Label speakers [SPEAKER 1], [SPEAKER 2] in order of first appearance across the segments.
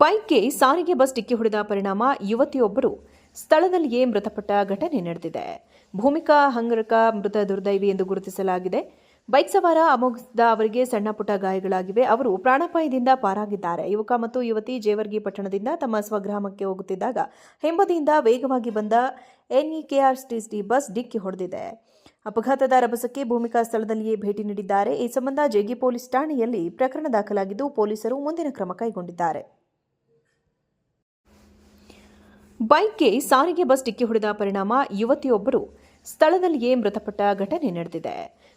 [SPEAKER 1] ಬೈಕ್ಗೆ ಸಾರಿಗೆ ಬಸ್ ಡಿಕ್ಕಿ ಹೊಡೆದ ಪರಿಣಾಮ ಯುವತಿಯೊಬ್ಬರು ಸ್ಥಳದಲ್ಲಿಯೇ ಮೃತಪಟ್ಟ ಘಟನೆ ನಡೆದಿದೆ. ಭೂಮಿಕಾ ಹಂಗರಕ, ಮೃತ ದುರ್ದೈವಿ ಎಂದು ಗುರುತಿಸಲಾಗಿದೆ. ಬೈಕ್ ಸವಾರ ಅಮೋಘದ ಅವರಿಗೆ ಸಣ್ಣ ಪುಟ್ಟ ಗಾಯಗಳಾಗಿವೆ. ಅವರು ಪ್ರಾಣಾಪಾಯದಿಂದ ಪಾರಾಗಿದ್ದಾರೆ. ಯುವಕ ಮತ್ತು ಯುವತಿ ಜೇವರ್ಗಿ ಪಟ್ಟಣದಿಂದ ತಮ್ಮ ಸ್ವಗ್ರಾಮಕ್ಕೆ ಹೋಗುತ್ತಿದ್ದಾಗ ಹೆಂಬದಿಯಿಂದ ವೇಗವಾಗಿ ಬಂದ ಎನ್ಇಕೆಆರ್ಟಿಸಿ ಬಸ್ ಡಿಕ್ಕಿ ಹೊಡೆದಿದೆ. ಅಪಘಾತದ ರಭಸಕ್ಕೆ ಭೂಮಿಕಾ ಸ್ಥಳದಲ್ಲಿಯೇ ಭೇಟಿ ನೀಡಿದ್ದಾರೆ. ಈ ಸಂಬಂಧ ಜೇಗಿ ಪೊಲೀಸ್ ಠಾಣೆಯಲ್ಲಿ ಪ್ರಕರಣ ದಾಖಲಾಗಿದ್ದು ಪೊಲೀಸರು ಮುಂದಿನ ಕ್ರಮ ಕೈಗೊಂಡಿದ್ದಾರೆ. ಬೈಕ್ಗೆ ಸಾರಿಗೆ ಬಸ್ ಡಿಕ್ಕಿ ಹೊಡೆದ ಪರಿಣಾಮ ಯುವತಿಯೊಬ್ಬರು ಸ್ಥಳದಲ್ಲಿಯೇ ಮೃತಪಟ್ಟ ಘಟನೆ ನಡೆದಿದೆ.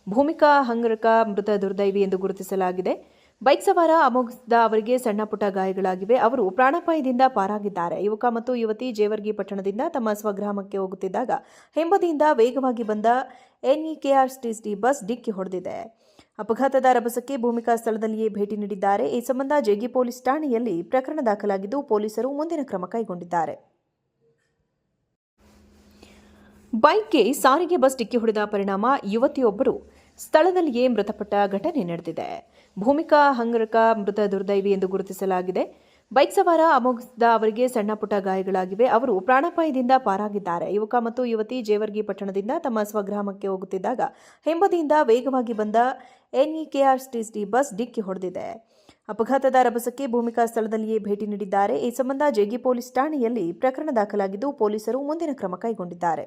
[SPEAKER 1] ಭೂಮಿಕಾ ಹಂಗರಕ, ಮೃತ ದುರ್ದೈವಿ ಎಂದು ಗುರುತಿಸಲಾಗಿದೆ. ಬೈಕ್ ಸವಾರ ಅಮೋಘದ ಅವರಿಗೆ ಸಣ್ಣ ಪುಟ್ಟ ಗಾಯಗಳಾಗಿವೆ. ಅವರು ಪ್ರಾಣಾಪಾಯದಿಂದ ಪಾರಾಗಿದ್ದಾರೆ. ಯುವಕ ಮತ್ತು ಯುವತಿ ಜೇವರ್ಗಿ ಪಟ್ಟಣದಿಂದ ತಮ್ಮ ಸ್ವಗ್ರಾಮಕ್ಕೆ ಹೋಗುತ್ತಿದ್ದಾಗ ಹಿಂಬದಿಯಿಂದ ವೇಗವಾಗಿ ಬಂದ ಎನ್ಇಕೆಆರ್ಟಿಸಿ ಬಸ್ ಡಿಕ್ಕಿ ಹೊಡೆದಿದೆ. ಅಪಘಾತದ ರಭಸಕ್ಕೆ ಭೂಮಿಕಾ ಸ್ಥಳದಲ್ಲಿಯೇ ಭೇಟಿ ನೀಡಿದ್ದಾರೆ. ಈ ಸಂಬಂಧ ಜೇಗಿ ಪೊಲೀಸ್ ಠಾಣೆಯಲ್ಲಿ ಪ್ರಕರಣ ದಾಖಲಾಗಿದ್ದು ಪೊಲೀಸರು ಮುಂದಿನ ಕ್ರಮ ಕೈಗೊಂಡಿದ್ದಾರೆ. ಬೈಕ್ಗೆ ಸಾರಿಗೆ ಬಸ್ ಡಿಕ್ಕಿ ಹೊಡೆದ ಪರಿಣಾಮ ಯುವತಿಯೊಬ್ಬರು ಸ್ಥಳದಲ್ಲಿಯೇ ಮೃತಪಟ್ಟ ಘಟನೆ ನಡೆದಿದೆ. ಭೂಮಿಕಾ ಹಂಗರಕ, ಮೃತ ದುರ್ದೈವಿ ಎಂದು ಗುರುತಿಸಲಾಗಿದೆ. ಬೈಕ್ ಸವಾರ ಅಮೋಘದ ಅವರಿಗೆ ಸಣ್ಣ ಪುಟ್ಟ ಗಾಯಗಳಾಗಿವೆ. ಅವರು ಪ್ರಾಣಾಪಾಯದಿಂದ ಪಾರಾಗಿದ್ದಾರೆ. ಯುವಕ ಮತ್ತು ಯುವತಿ ಜೇವರ್ಗಿ ಪಟ್ಟಣದಿಂದ ತಮ್ಮ ಸ್ವಗ್ರಾಮಕ್ಕೆ ಹೋಗುತ್ತಿದ್ದಾಗ ಹಿಂಬದಿಯಿಂದ ವೇಗವಾಗಿ ಬಂದ ಎನ್ಇಕೆಆರ್ಟಿಸಿ ಬಸ್ ಡಿಕ್ಕಿ ಹೊಡೆದಿದೆ. ಅಪಘಾತದ ರಭಸಕ್ಕೆ ಭೂಮಿಕಾ ಸ್ಥಳದಲ್ಲಿಯೇ ಭೇಟಿ ನೀಡಿದ್ದಾರೆ. ಈ ಸಂಬಂಧ ಜೇಗಿ ಪೊಲೀಸ್ ಠಾಣೆಯಲ್ಲಿ ಪ್ರಕರಣ ದಾಖಲಾಗಿದ್ದು ಪೊಲೀಸರು ಮುಂದಿನ ಕ್ರಮ ಕೈಗೊಂಡಿದ್ದಾರೆ.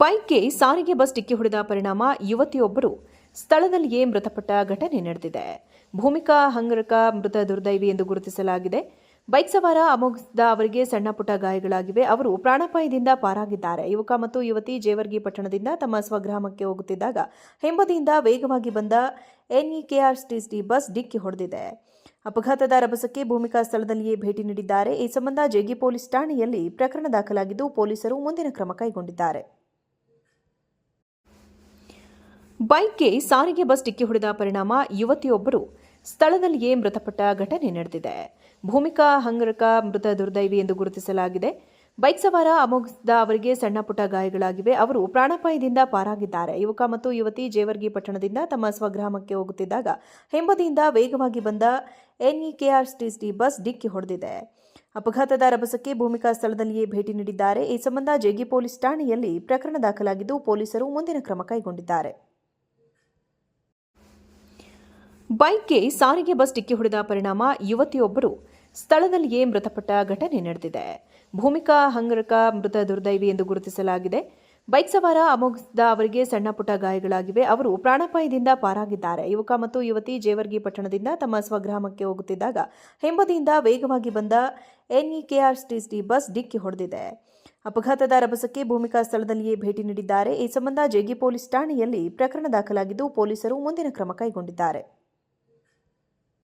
[SPEAKER 1] ಬೈಕ್ಗೆ ಸಾರಿಗೆ ಬಸ್ ಡಿಕ್ಕಿ ಹೊಡೆದ ಪರಿಣಾಮ ಯುವತಿಯೊಬ್ಬರು ಸ್ಥಳದಲ್ಲಿಯೇ ಮೃತಪಟ್ಟ ಘಟನೆ ನಡೆದಿದೆ. ಭೂಮಿಕಾ ಹಂಗರಕ, ಮೃತ ದುರ್ದೈವಿ ಎಂದು ಗುರುತಿಸಲಾಗಿದೆ. ಬೈಕ್ ಸವಾರ ಅಮೋಘದ ಅವರಿಗೆ ಸಣ್ಣ ಪುಟ್ಟ ಗಾಯಗಳಾಗಿವೆ. ಅವರು ಪ್ರಾಣಾಪಾಯದಿಂದ ಪಾರಾಗಿದ್ದಾರೆ. ಯುವಕ ಮತ್ತು ಯುವತಿ ಜೇವರ್ಗಿ ಪಟ್ಟಣದಿಂದ ತಮ್ಮ ಸ್ವಗ್ರಾಮಕ್ಕೆ ಹೋಗುತ್ತಿದ್ದಾಗ ಹಿಂಬದಿಯಿಂದ ವೇಗವಾಗಿ ಬಂದ ಎನ್ಇಕೆಆರ್ಟಿಸಿ ಬಸ್ ಡಿಕ್ಕಿ ಹೊಡೆದಿದೆ. ಅಪಘಾತದ ರಭಸಕ್ಕೆ ಭೂಮಿಕಾ ಸ್ಥಳದಲ್ಲಿಯೇ ಭೇಟಿ ನೀಡಿದ್ದಾರೆ. ಈ ಸಂಬಂಧ ಜೇಗಿ ಪೊಲೀಸ್ ಠಾಣೆಯಲ್ಲಿ ಪ್ರಕರಣ ದಾಖಲಾಗಿದ್ದು ಪೊಲೀಸರು ಮುಂದಿನ ಕ್ರಮ ಕೈಗೊಂಡಿದ್ದಾರೆ. ಬೈಕ್ಗೆ ಸಾರಿಗೆ ಬಸ್ ಡಿಕ್ಕಿ ಹೊಡೆದ ಪರಿಣಾಮ ಯುವತಿಯೊಬ್ಬರು ಸ್ಥಳದಲ್ಲಿಯೇ ಮೃತಪಟ್ಟ ಘಟನೆ ನಡೆದಿದೆ. ಭೂಮಿಕಾ ಹಂಗರಕ, ಮೃತ ದುರ್ದೈವಿ ಎಂದು ಗುರುತಿಸಲಾಗಿದೆ. ಬೈಕ್ ಸವಾರ ಅಮೋಘದ ಅವರಿಗೆ ಸಣ್ಣ ಪುಟ್ಟ ಗಾಯಗಳಾಗಿವೆ. ಅವರು ಪ್ರಾಣಾಪಾಯದಿಂದ ಪಾರಾಗಿದ್ದಾರೆ. ಯುವಕ ಮತ್ತು ಯುವತಿ ಜೇವರ್ಗಿ ಪಟ್ಟಣದಿಂದ ತಮ್ಮ ಸ್ವಗ್ರಾಮಕ್ಕೆ ಹೋಗುತ್ತಿದ್ದಾಗ ಹಿಂಬದಿಯಿಂದ ವೇಗವಾಗಿ ಬಂದ ಎನ್ಇಕೆಆರ್ಟಿಸಿ ಬಸ್ ಡಿಕ್ಕಿ ಹೊಡೆದಿದೆ. ಅಪಘಾತದ ರಭಸಕ್ಕೆ ಭೂಮಿಕಾ ಸ್ಥಳದಲ್ಲಿಯೇ ಭೇಟಿ ನೀಡಿದ್ದಾರೆ. ಈ ಸಂಬಂಧ ಜೇಗಿ ಪೊಲೀಸ್ ಠಾಣೆಯಲ್ಲಿ ಪ್ರಕರಣ ದಾಖಲಾಗಿದ್ದು ಪೊಲೀಸರು ಮುಂದಿನ ಕ್ರಮ ಕೈಗೊಂಡಿದ್ದಾರೆ. ಬೈಕ್ಗೆ ಸಾರಿಗೆ ಬಸ್ ಡಿಕ್ಕಿ ಹೊಡೆದ ಪರಿಣಾಮ ಯುವತಿಯೊಬ್ಬರು ಸ್ಥಳದಲ್ಲಿಯೇ ಮೃತಪಟ್ಟ ಘಟನೆ ನಡೆದಿದೆ. ಭೂಮಿಕಾ ಹಂಗರಕ, ಮೃತ ದುರ್ದೈವಿ ಎಂದು ಗುರುತಿಸಲಾಗಿದೆ. ಬೈಕ್ ಸವಾರ ಅಮೋಘದ ಅವರಿಗೆ ಸಣ್ಣ ಪುಟ್ಟ ಗಾಯಗಳಾಗಿವೆ. ಅವರು ಪ್ರಾಣಾಪಾಯದಿಂದ ಪಾರಾಗಿದ್ದಾರೆ. ಯುವಕ ಮತ್ತು ಯುವತಿ ಜೇವರ್ಗಿ ಪಟ್ಟಣದಿಂದ ತಮ್ಮ ಸ್ವಗ್ರಾಮಕ್ಕೆ ಹೋಗುತ್ತಿದ್ದಾಗ ಹಿಂಬದಿಯಿಂದ ವೇಗವಾಗಿ ಬಂದ ಎನ್ಇಕೆಆರ್ಟಿಸಿ ಬಸ್ ಡಿಕ್ಕಿ ಹೊಡೆದಿದೆ. ಅಪಘಾತದ ರಭಸಕ್ಕೆ ಭೂಮಿಕಾ ಸ್ಥಳದಲ್ಲಿಯೇ ಭೇಟಿ ನೀಡಿದ್ದಾರೆ. ಈ ಸಂಬಂಧ ಜೇಗಿ ಪೊಲೀಸ್ ಠಾಣೆಯಲ್ಲಿ ಪ್ರಕರಣ ದಾಖಲಾಗಿದ್ದು ಪೊಲೀಸರು ಮುಂದಿನ ಕ್ರಮ ಕೈಗೊಂಡಿದ್ದಾರೆ.